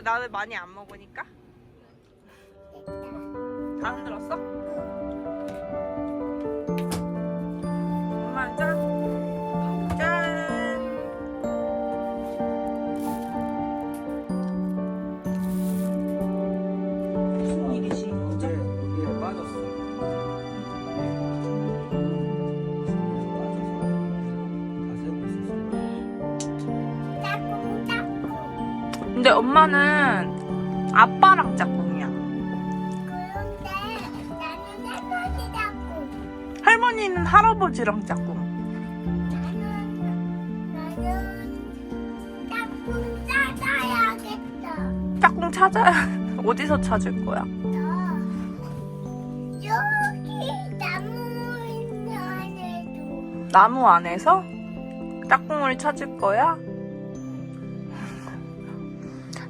나는 많이 안 먹으니까. 다 흔들었어? 엄마는 아빠랑 짝꿍이야. 할머니는 할아버지랑 짝꿍. 짝꿍 찾아야 어디서 찾을 거야? 나무 안에서 짝꿍을 찾을 거야?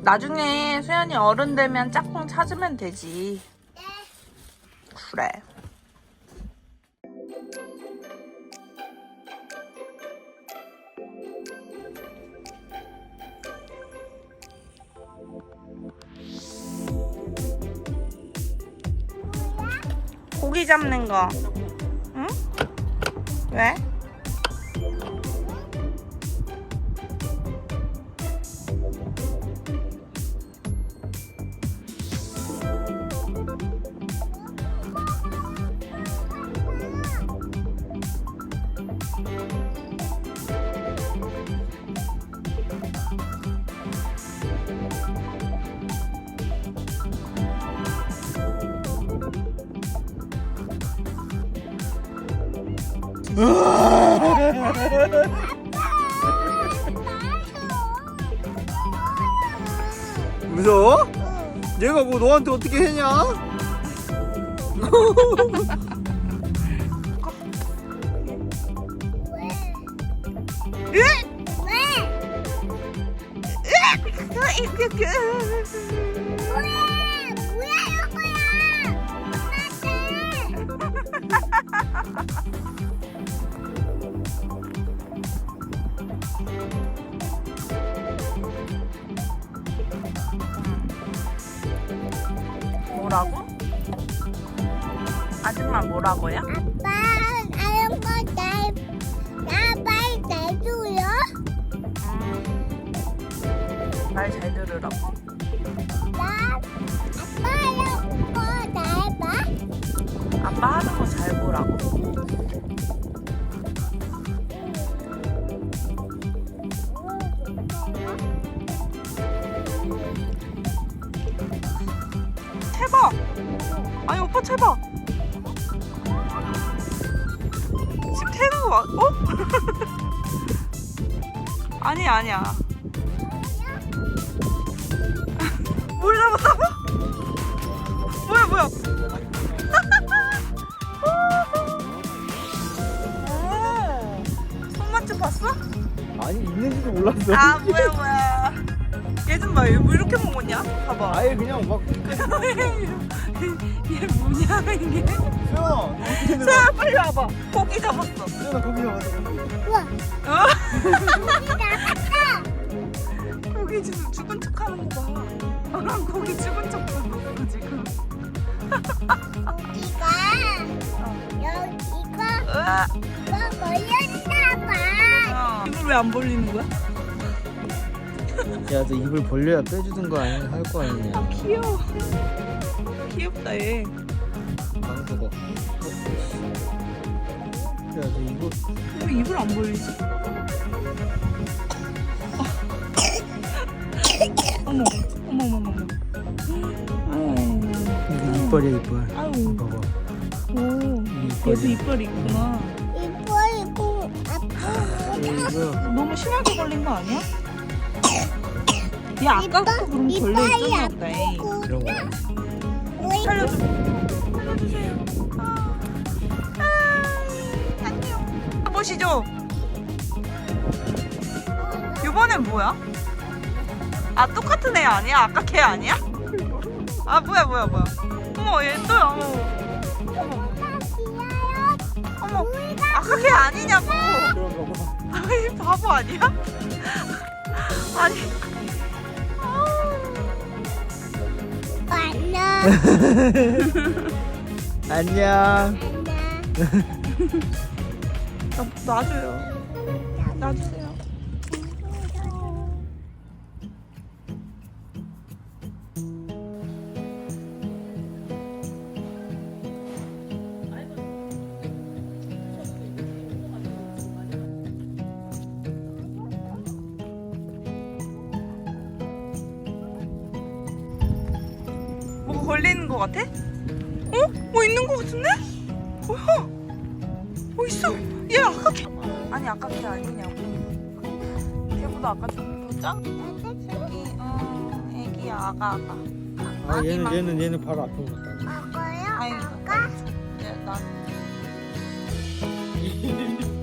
나중에 수연이 어른 되면 짝꿍 찾으면 되지. 그래. 고기 잡는 거. 응? 왜? 무서워? 얘가 뭐 너한테 어떻게 했냐? 뭐라고? 아줌마 뭐라고요? 말잘 들으라고. 아빠 하는 거잘 보라고. 아니 오빠 채봐. 지금 거 맞? 어? 아니 아니야. 뭘 잡았다고? 뭐야 뭐야? 오, 손맛집 봤어? 아니 있는지도 몰랐어. 아 뭐야 뭐야? 얘 좀 봐, 얘뭐 이렇게 먹었냐? 봐봐. 아예 그냥 막 얘 뭐냐 이게? 수연아 세아 빨리 와봐. 고기 잡았어. 나 거기 가자 우와. 고기 지금 죽은 척 하는 거 봐. 아, 고기 죽은 척 하는 거 지금. 여기가 여기가. 이거 걸렸나 봐. 입을 왜 안 벌리는 거야? 야 너 입을 벌려야 빼주는 거 아니야 할 거 아니냐 귀여워. 귀엽다 얘. 방석어 야너 이거 왜 입을 안 벌리지? 어머, 어머, 어머, 어머. 아유, 이게 이빨이야 이빨 아유, 봐봐 오, 얘도 이빨이야 이빨이 있구나. 이뻐이고 아프고 이거 너무 심하게 걸린 거 아니야? 얘 아까부터 그럼 벌레 있었나 보다. 그런 거 살려줘. 살려주세요. 아, 아, 안녕. 보시죠. 이번엔 뭐야? 아 똑같은 애 아니야? 아까 걔 아니야? 아 뭐야 뭐야 뭐야? 어머 얘 또야. 어머. 어머. 어머. 아까 걔 아니냐고. 아이 바보 아니야? 아니. 안녕. 안녕 나, 놔줘요. 놔주세요. 걸리는 거 같아? 어? 뭐 있는 거 같은데? 뭐야? 뭐 있어? 얘 아까 걔 아니 아까 걔 아니냐고 걔보다 아까 좀더 작? 애기 어 애기야 아가 아가 아 얘는. 얘는 얘는 바로 앞에 갔다? 아이 아까? 얘나 나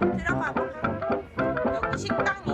들어가고 여기 식당이